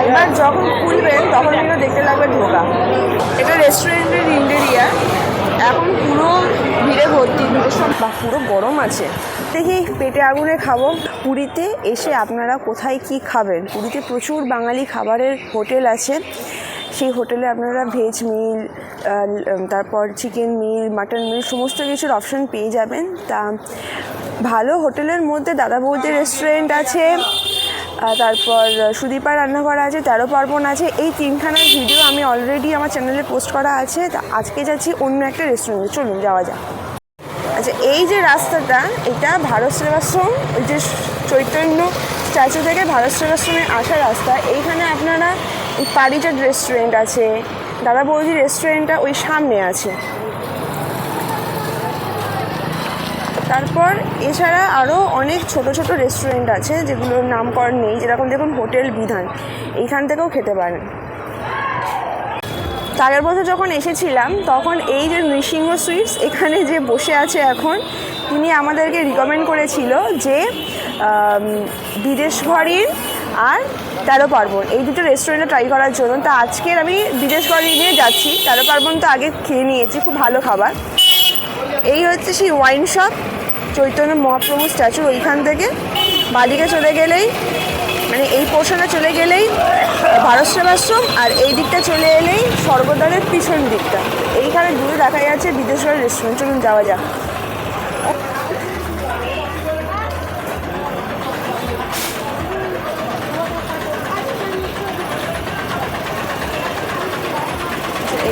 একবার যখন খুলবেন, তখন কিন্তু দেখতে লাগবে ঢোকা এটা রেস্টুরেন্টের ইন্টেরিয়ার এখন পুরো ভিড়ে ভর্তি। সব বা পুরো গরম আছে। দেখি পেটে আগুনে খাব। পুরীতে এসে আপনারা কোথায় কি খাবেন? পুরীতে প্রচুর বাঙালি খাবারের হোটেল আছে। সেই হোটেলে আপনারা ভেজ মিল তারপর চিকেন মিল মাটন মিল সমস্ত কিছুর অপশন পেয়ে যাবেন। তা ভালো হোটেলের মধ্যে দাদা বৌদি রেস্টুরেন্ট আছে। তারপর সুদীপা রান্নাঘর আছে, তেরো পার্বণ আছে, এই তিনখানার ভিডিও আমি অলরেডি আমার চ্যানেলে পোস্ট করা আছে। তা আজকে যাচ্ছি অন্য একটা রেস্টুরেন্টে চলুন, যাওয়া যাক। আচ্ছা এই যে রাস্তাটা, এটা ভারত সেবাশ্রম, ওই যে চৈতন্য স্ট্যাচু থেকে ভারত সেবাশ্রমে আসা রাস্তা। এইখানে আপনারা পারিজাত রেস্টুরেন্ট আছে দাদা বৌদি রেস্টুরেন্টটা ওই সামনে আছে। তারপর এছাড়া আরও অনেক ছোট ছোট রেস্টুরেন্ট আছে যেগুলোর নামকরণ নেই, যেরকম দেখুন হোটেল বিধান। এইখান থেকেও খেতে পারেন। আগের বছর যখন এসেছিলাম, তখন এই যে নৃসিংহ সুইটস এখানে যে বসে আছে এখন, তিনি আমাদেরকে রিকমেন্ড করেছিল যে বিদেশ ঘরির আর তেরো পার্বণ। এই দুটো রেস্টুরেন্টে ট্রাই করার জন্য। তা আজকের আমি বিদেশ নিয়ে যাচ্ছি। তেরো পার্বণ তো আগে খেয়ে নিয়েছি, খুব ভালো খাবার। এই হচ্ছে সেই wine shop Chaitanya Mahaprabhu statue ওইখান থেকে বাদিকে চলে গেলেই মানে এই পোর্শনে চলে গেলেই, ভারত সেবাশ্রম আর এই দিকটা চলে এলেই স্বর্গদ্বারের পিছন দিকটা। এইখানে দূরে দেখা যাচ্ছে বিদেশ্বর রেস্টুরেন্ট চলুন যাওয়া যাক।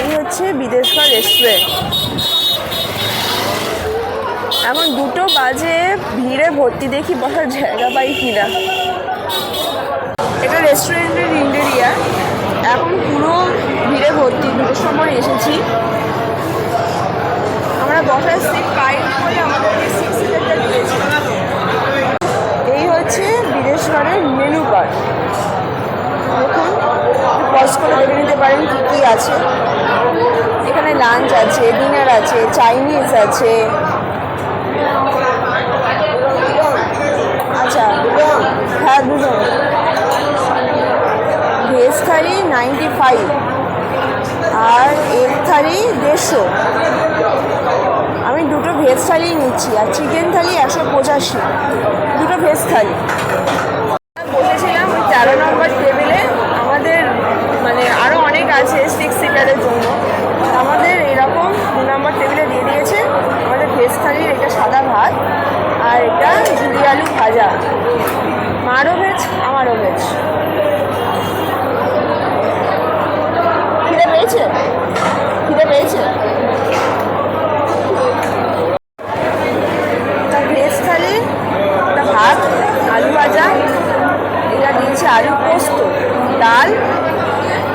এই হচ্ছে বিদেশ্বর রেস্টুরেন্ট এখন দুটো বাজে, ভিড়ে ভর্তি দেখি বসার জায়গা পাই কিনা। এটা রেস্টুরেন্টের ইন্টেরিয়ার এখন পুরো ভিড়ে ভর্তি, দুটোর সময় এসেছি। আমরা বসার সিট পাইনি বলে আমাদেরকে এই হচ্ছে বিদেশগড়ের মেনু কার্ড করে দেখে নিতে পারেন কী কী আছে। এখানে লাঞ্চ আছে ডিনার আছে চাইনিজ আছে আচ্ছা হ্যাঁ দুজন ভেজ থালি নাইনটি ফাইভ আর এগ থালি দেড়শো। আমি দুটো ভেজ থালি নিচ্ছি, আর চিকেন থালি একশো পঁচাশি। দুটো ভেজ থালি আলু পোস্ত, ডাল,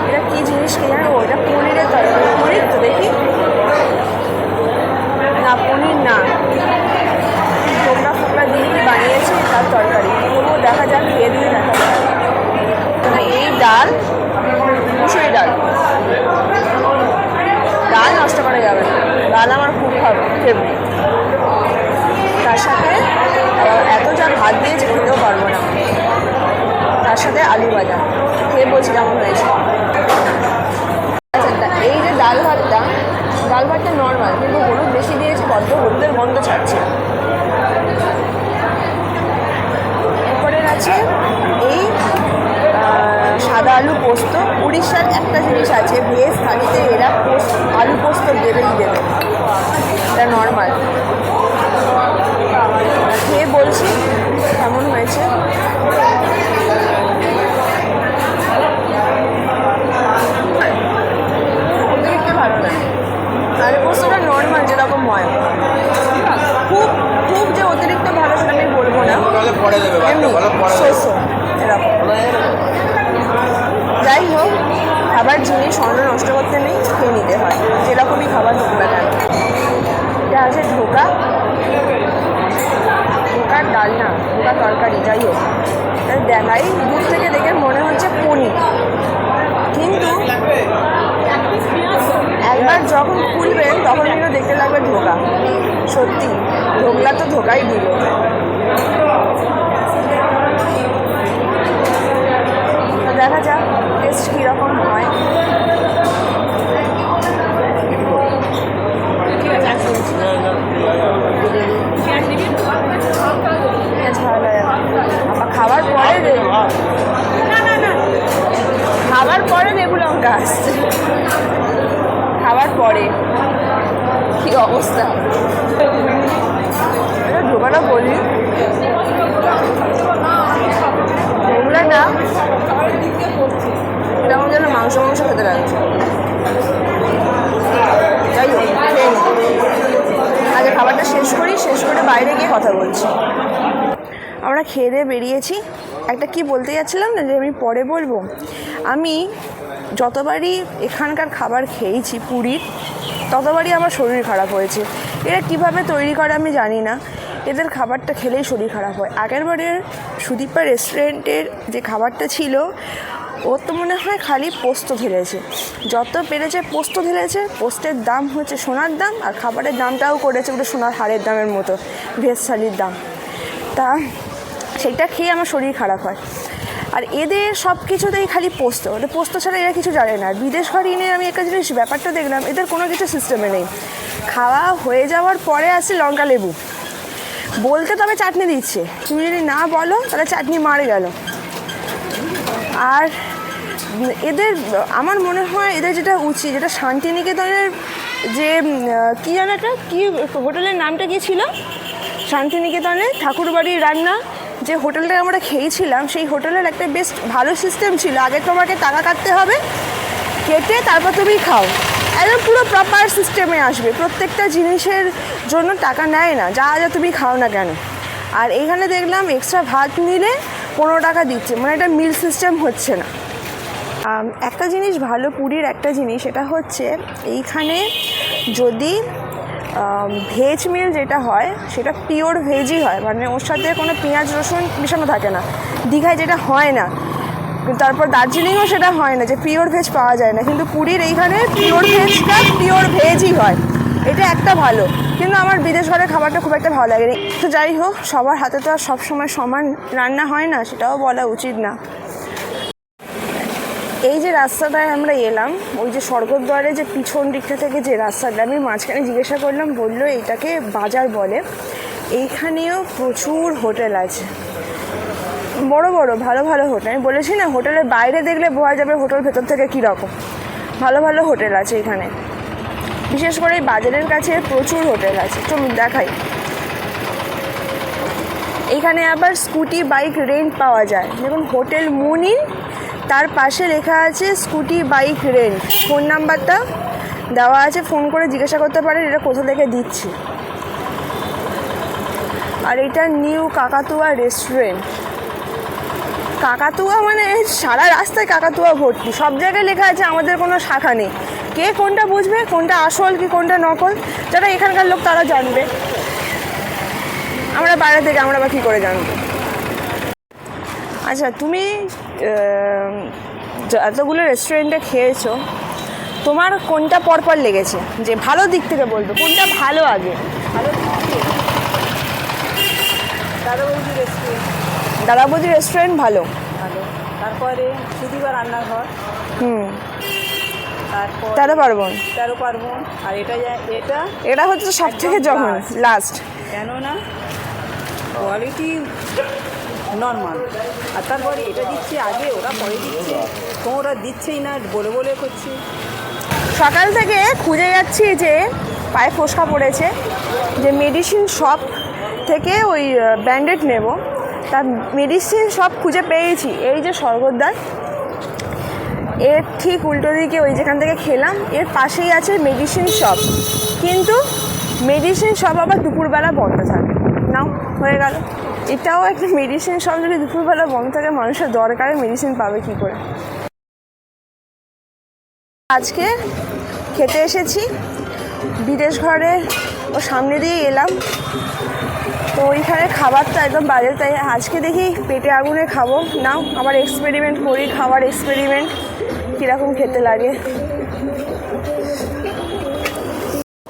এটা কি জিনিস কি জানো? এটা পনিরের তরকারি। পনির তো দেখি। না, পনির না। টোকরা ফোকরা দিয়ে বানিয়েছে, তার তরকারি। তবুও দেখা যাক, খেয়ে দিয়ে দেখা যাক। এই ডাল মুসুরি ডাল। ডাল নষ্ট করা যাবে না। ডাল আমার খুব ভালো ফেভারিট তার সাথে এত যা ভাত দিয়েছে, খেতেও পারব না। তার সাথে আলু ভাজা খেয়ে বলছি কেমন হয়েছে? এই যে ডাল ভাতটা ডাল ভাতটা নর্মাল কিন্তু হলুদ বেশি দিয়েছে, বড্ড হলুদের গন্ধ ছাড়ছে। এরপরে আছে এই সাদা আলু পোস্ত। উড়িষ্যার একটা জিনিস আছে ভেজ থালিতে এরা পোস্ত, আলু পোস্ত দেবেই দেবে। এটা নর্মাল খেয়ে বলছি? কেমন হয়েছে? খুলবেন তখন কিন্তু দেখতে লাগবে ধোকা। সত্যি ঢোকলা তো ধোকাই দিল দেখা যাক টেস্ট কীরকম হয়। খাবার পরে খাবার পরে লেবু আসছে খাবার পরে কি অবস্থা। এটা ঢোকাটা বলি। না কেমন যেন মাংস মাংস খেতে লাগছে। যাই হোক আগে খাবারটা শেষ করি, শেষ করে বাইরে গিয়ে কথা বলছি। আমরা খেয়ে দিয়ে বেরিয়েছি। একটা কি বলতে যাচ্ছিলাম না যে আমি পরে বলব? আমি যতবারই এখানকার খাবার খেয়েছি পুরীর ততবারই আমার শরীর খারাপ হয়েছে। এরা কীভাবে তৈরি করে আমি জানি না। এদের খাবারটা খেলেই শরীর খারাপ হয়। আগেরবারের সুদীপা রেস্টুরেন্টের যে খাবারটা ছিল, ওর তো মনে হয় খালি পোস্ত ঢেলেছে। যত পেরেছে পোস্ত ঢেলেছে, পোস্তের দাম হচ্ছে সোনার দাম, আর খাবারের দামটাও করেছে ওটা সোনার হারের দামের মতো ভেজ দাম। তা সেইটা খেয়ে আমার শরীর খারাপ হয়। আর এদের সব কিছুতেই খালি পোস্ত। পোস্ত ছাড়া এরা কিছু জানে না। বিদেশ ঘরে এনে আমি একটা জিনিস, ব্যাপারটা দেখলাম, এদের কোনো কিছু সিস্টেমে নেই। খাওয়া হয়ে যাওয়ার পরে আসে লঙ্কা লেবু। বলতে তবে চাটনি দিচ্ছে। তুমি যদি না বলো, তাহলে চাটনি মারে গেল। আর এদের, আমার মনে হয় এদের যেটা উচিত, যেটা শান্তিনিকেতনের যে কী যেন একটা, কী হোটেলের নামটা কি ছিল? শান্তিনিকেতনে ঠাকুরবাড়ির রান্না। যে হোটেলটা আমরা খেয়েছিলাম, সেই হোটেলের একটা বেশ ভালো সিস্টেম ছিল। আগে তোমাকে টাকা কাটতে হবে, কেটে তারপর তুমি খাও। একদম পুরো প্রপার সিস্টেমে আসবে। প্রত্যেকটা জিনিসের জন্য টাকা নেয় না। যা যা তুমি খাও না কেন। আর এখানে দেখলাম এক্সট্রা ভাত নিলে পনেরো টাকা দিচ্ছে। মানে এটা মিল সিস্টেম হচ্ছে না। একটা জিনিস ভালো পুরীর একটা জিনিস এটা হচ্ছে এইখানে যদি ভেজ মিল যেটা হয়, সেটা পিওর ভেজই হয়। মানে ওর সাথে কোনো পেঁয়াজ, রসুন মিশানো থাকে না। দীঘায় যেটা হয় না, তারপর দার্জিলিংও সেটা হয় না যে পিওর ভেজ পাওয়া যায় না। কিন্তু পুরীর এইখানে পিওর ভেজটা পিওর ভেজই হয়। এটা একটা ভালো। কিন্তু আমার বিদেশ ঘরের খাবারটা খুব একটা ভালো লাগেনি। তো যাই হোক, সবার হাতে তো আর সবসময় সমান রান্না হয় না, সেটাও বলা উচিত না। এই যে রাস্তাটায় আমরা এলাম, ওই যে স্বর্গদ্বারে যে পিছন দিকটা থেকে যে রাস্তাটা, আমি মাঝখানে জিজ্ঞাসা করলাম, বলল এটাকে বাজার বলে। এইখানেও প্রচুর হোটেল আছে। বড় বড়, ভালো ভালো হোটেল। আমি বলেছি না, হোটেলের বাইরে দেখলে বোঝা যাবে হোটেল ভেতর থেকে কীরকম ভালো ভালো হোটেল আছে এখানে। বিশেষ করে এই বাজারের কাছে প্রচুর হোটেল আছে। চলুন দেখাই। এখানে আবার স্কুটি, বাইক, রেন্ট পাওয়া যায়। দেখুন, হোটেল মুনিন তার পাশে লেখা আছে স্কুটি বাইক রেন্ট। ফোন নাম্বারটা দেওয়া আছে, ফোন করে জিজ্ঞাসা করতে পারেন, এটা কোথা থেকে দিচ্ছি। আর এটা নিউ কাকাতুয়া রেস্টুরেন্ট। কাকাতুয়া মানে সারা রাস্তায় কাকাতুয়া ভর্তি। সব জায়গায় লেখা আছে, আমাদের কোনো শাখা নেই। কে কোনটা বুঝবে, কোনটা আসল কি কোনটা নকল, যারা এখানকার লোক তারা জানবে। আমরা বাইরে থেকে আমরা বা কী করে জানব? আচ্ছা তুমি এতগুলো রেস্টুরেন্টে খেয়েছো তোমার কোনটা পরপর লেগেছে? যে ভালো দিক থেকে বলবে কোনটা ভালো আগে? ভালো দিচ্ছি দাদাবৌদি রেস্টুরেন্ট দাদাবৌদি রেস্টুরেন্ট ভালো। ভালো। তারপরে সুদীপা রান্নাঘর। হুম। তারপর তেরো পার্বণ। তেরো পার্বণ। আর এটা এটা এটা হচ্ছে সব থেকে যখন লাস্ট কেননা কোয়ালিটি নর্মাল আর তারপরে এটা দিচ্ছে আগে, ওরা পরে দিচ্ছে। তো ওরা দিচ্ছেই না, বলে বলে করছে। সকাল থেকে খুঁজে যাচ্ছি যে পায়ে ফোসকা পড়েছে, যে মেডিসিন শপ থেকে ওই ব্যান্ডেড নেব। তার মেডিসিন শপ খুঁজে পেয়েছি, এই যে স্বর্গদ্বার। এর ঠিক উল্টো দিকে ওই যেখান থেকে খেলাম, এর পাশেই আছে মেডিসিন শপ কিন্তু মেডিসিন শপ আবার দুপুরবেলা বন্ধ থাকে। নাও, হয়ে গেল। এটাও একটা মেডিসিন শপ যদি দুপুরবেলা বন্ধ থাকে, মানুষের দরকারে মেডিসিন পাবে কী করে? আজকে খেতে এসেছি, বিদেশ ঘরে, ও সামনে দিয়ে এলাম। তো ওইখানে খাবারটা একদম বাজে, তাই আজকে দেখি পেটে আগুনে খাব। নাও, আবার এক্সপেরিমেন্ট করি, খাবার এক্সপেরিমেন্ট কীরকম খেতে লাগে।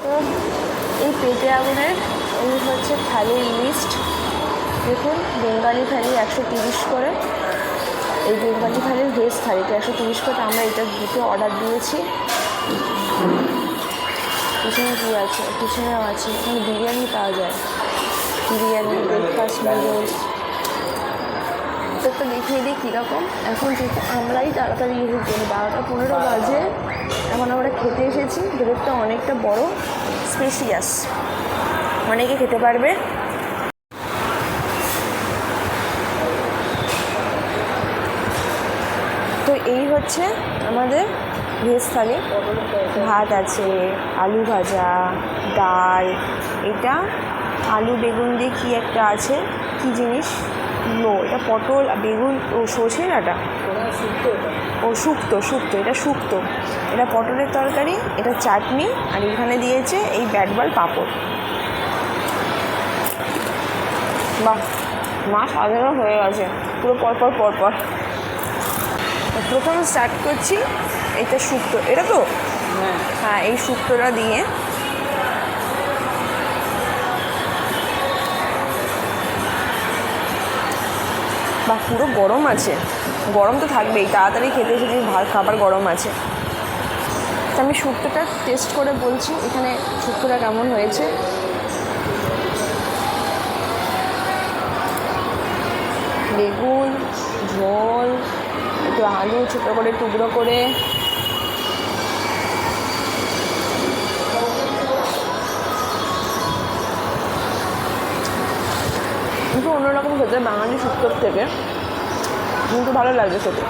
তো এই পেটে আগুনের, এই হচ্ছে থালির লিস্ট দেখুন, বেঙ্গালি থালি একশো তিরিশ করে। এই বেঙ্গালি থালির ভেজ থালিটা একশো তিরিশ করে আমরা এটা দুটো অর্ডার দিয়েছি। পিছনে কী আছে? পিছনেও আছে। এখানে বিরিয়ানি পাওয়া যায়। বিরিয়ানি ব্রেকফাস্ট নুডলস তোরটা দেখিয়ে দিই কীরকম। এখন যেহেতু আমরাই তাড়াতাড়ি এসেছি বারোটা পনেরো বাজে। এখন আমরা খেতে এসেছি। ভেতরটা অনেকটা বড় স্পেসিয়াস অনেকে খেতে পারবে তো এই হচ্ছে আমাদের ভেজ থালি। ভাত আছে, আলু ভাজা, ডাল, এটা আলু বেগুন দিয়ে কী একটা আছে, কী জিনিস? নো, এটা পটল বেগুন ও সর্ষে ডাটা ও শুক্তো শুক্তো, এটা শুক্তো। এটা পটলের তরকারি, এটা চাটনি, আর এখানে দিয়েছে এই ব্যাটবল পাঁপড়। বাহ, মা সাজানো হয়ে গেছে। পুরো পরপর পরপর। প্রথম স্টার্ট করছি এটা শুক্তো এটা তো? হ্যাঁ। হ্যাঁ এই শুক্তোটা দিয়ে। বা পুরো গরম আছে। গরম তো থাকবেই তাড়াতাড়ি খেতে এসেছি ভাত খাবার গরম আছে। তো আমি শুক্তোটা টেস্ট করে বলছি এখানে শুক্তোটা কেমন হয়েছে। বেগুন ঝোল একটু আলু ছোটো করে, টুকরো করে। কিন্তু অন্যরকম খেতে, বাঙালি শুক্তোর থেকে। কিন্তু ভালো লাগছে খেতে।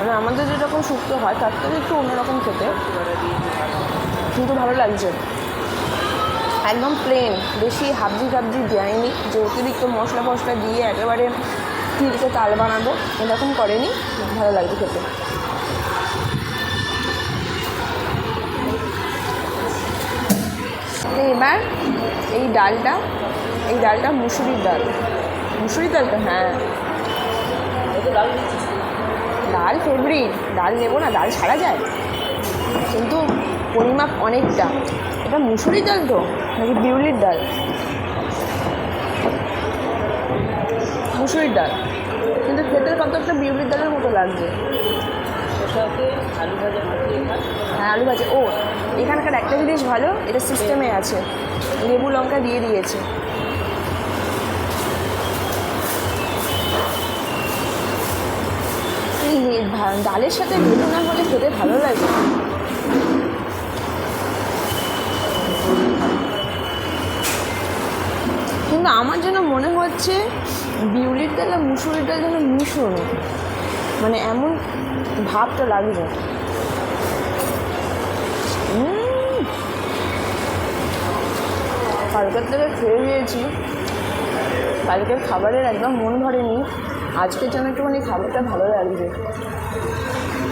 মানে আমাদের যেরকম শুক্তো হয়, তার থেকে একটু অন্যরকম খেতে। কিন্তু ভালো লাগছে। একদম প্লেন বেশি হাবজি টাবজি দেয়নি। যে অতিরিক্ত মশলা ফসলা দিয়ে একেবারে তিলকে তাল বানাবো। এরকম করেনি, ভালো লাগছে খেতে। এবার এই ডালটা এই ডালটা মুসুরির ডাল। মুসুরির ডালটা হ্যাঁ। ডাল ফেভারিট, ডাল নেব না, ডাল ছাড়া যায়। কিন্তু পরিমাপ অনেকটা। এটা মুসুরির ডাল তো, নাকি বিউলির ডাল? মুসুরির ডাল। কিন্তু খেতে কত একটা বিউলির ডালের মতো লাগছে। হ্যাঁ আলু ভাজা। ও এখানকার একটা জিনিস ভালো এটা সিস্টেমে আছে। লেবু লঙ্কা দিয়ে দিয়েছে। ডালের সাথে লেবু না হলে খেতে ভালো লাগে। কিন্তু আমার যেন মনে হচ্ছে বিউলির ডাল আর মুসুরির ডাল যেন মিশ্রণ মানে এমন ভাবটা লাগছে উম। কালকের থেকে খেয়ে নিয়েছি কালকের খাবারের একদম মন ভরেনি। আজকের জন্য একটুখানি খাবারটা ভালো লাগছে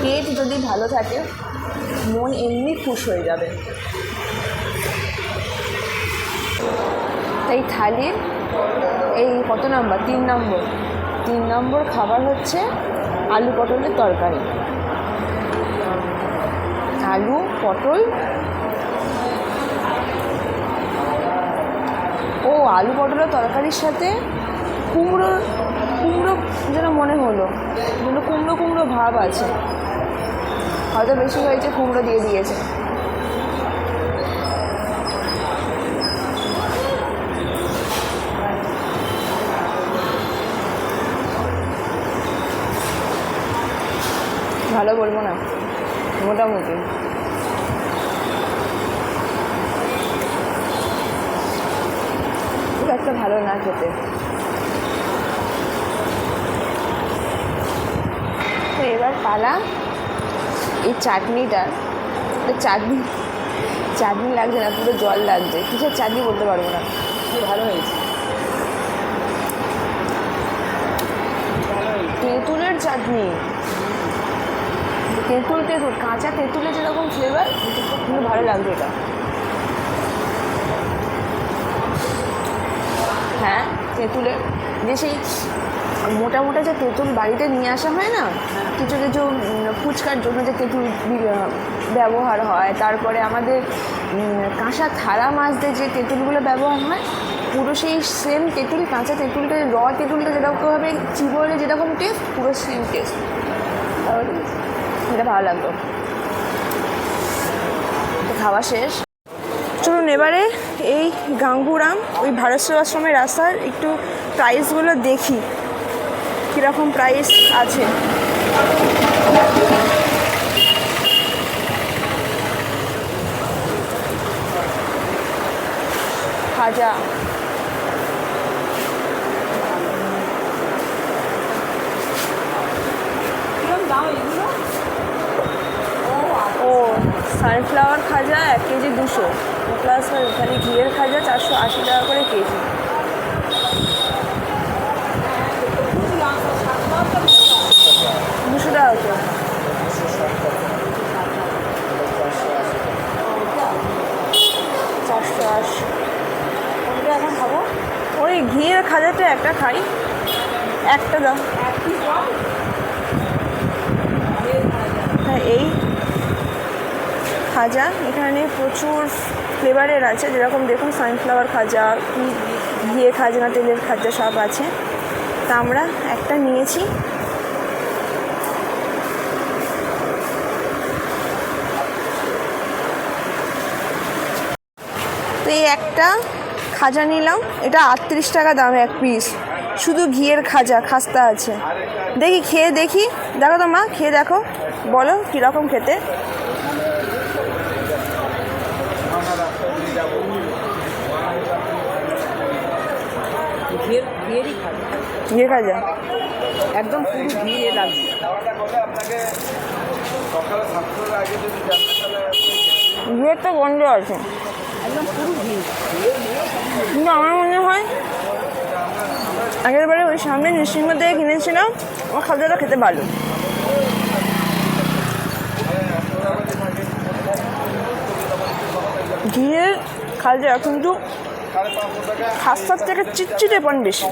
পেট যদি ভালো থাকে, মন এমনি খুশ হয়ে যাবে। তাই থালির এই কত নাম্বার? তিন নম্বর। তিন নম্বর খাবার হচ্ছে আলু পটলের তরকারি। আলু, পটল। ও, আলু পটলের তরকারির সাথে কুমড়ো কুমড়ো যেন মনে হলো। কুমড়ো কুমড়ো ভাব আছে। হয়তো বেশি হয়েছে, কুমড়ো দিয়ে দিয়েছে। ভালো বলব না মোটামুটি। খুব একটা ভালো না খেতে। তো এবার পালা এই চাটনিটা। চাটনি চাটনি লাগছে না পুরো জল লাগছে। কিসের চাটনি বলতে পারব না। ভালো হয়েছে। তেঁতুলের চাটনি। তেঁতুল তেঁতুল কাঁচা তেঁতুলের যেরকম ফ্লেভার কিন্তু ভালো লাগবে এটা। হ্যাঁ তেঁতুলের যে সেই মোটা মোটা যে তেঁতুল বাড়িতে নিয়ে আসা হয় না, কিছু কিছু ফুচকার জন্য যে তেঁতুল ব্যবহার হয়, তারপরে আমাদের কাঁসা থালা মাছদের যে তেঁতুলগুলো ব্যবহার হয়, পুরো সেই সেম তেঁতুল, কাঁচা তেঁতুলটা র তেঁতুলটা যেরকমভাবে চিবলে যেরকম টেস্ট পুরো সেম টেস্ট এটা ভালো লাগতো তো খাওয়া শেষ। চলুন এবারে এই গাঙ্গুরাম ওই ভারত সেবাশ্রমের রাস্তার একটু প্রাইসগুলো দেখি। কীরকম প্রাইস আছে। খাজা কিরম দাম এগুলো ও সানফ্লাওয়ার খাজা এক কেজি দুশো। প্লাস এখানে ঘিয়ের খাজা চারশো আশি টাকা করে কেজি। দুশো টাকা করে। চারশো আশি। এখন খাব। ওই ঘিয়ের খাজাটা একটা খাই। একটা পিস হ্যাঁ এই খাজা। এখানে প্রচুর ফ্লেভারের আছে, যেরকম দেখুন সানফ্লাওয়ার খাজা, ঘিয়ে খাজা না তেলের খাজা সব আছে। তা আমরা একটা নিয়েছি। তো এই একটা খাজা নিলাম। এটা আটত্রিশ টাকা দাম এক পিস শুধু ঘিয়ের খাজা, খাস্তা আছে। দেখি, খেয়ে দেখি। দেখো তো মা, খেয়ে দেখো। বলো, কীরকম খেতে? ঘিয়ের ঘিয়েরই খাব। ঘিয়ে খাজা একদম পুরো ঘিয়ে লাগছে ঘিয়ের তো গন্ধ আছে। একদম পুরো ঘি কিন্তু আমার মনে হয় আগের বারে ওই সামনে নৃসিংহ থেকে কিনেছিলাম আমার খাজাটা খেতে ভালো। ঘিয়ের খাজা কিন্তু থেকে চিটচিটে পান বেশি।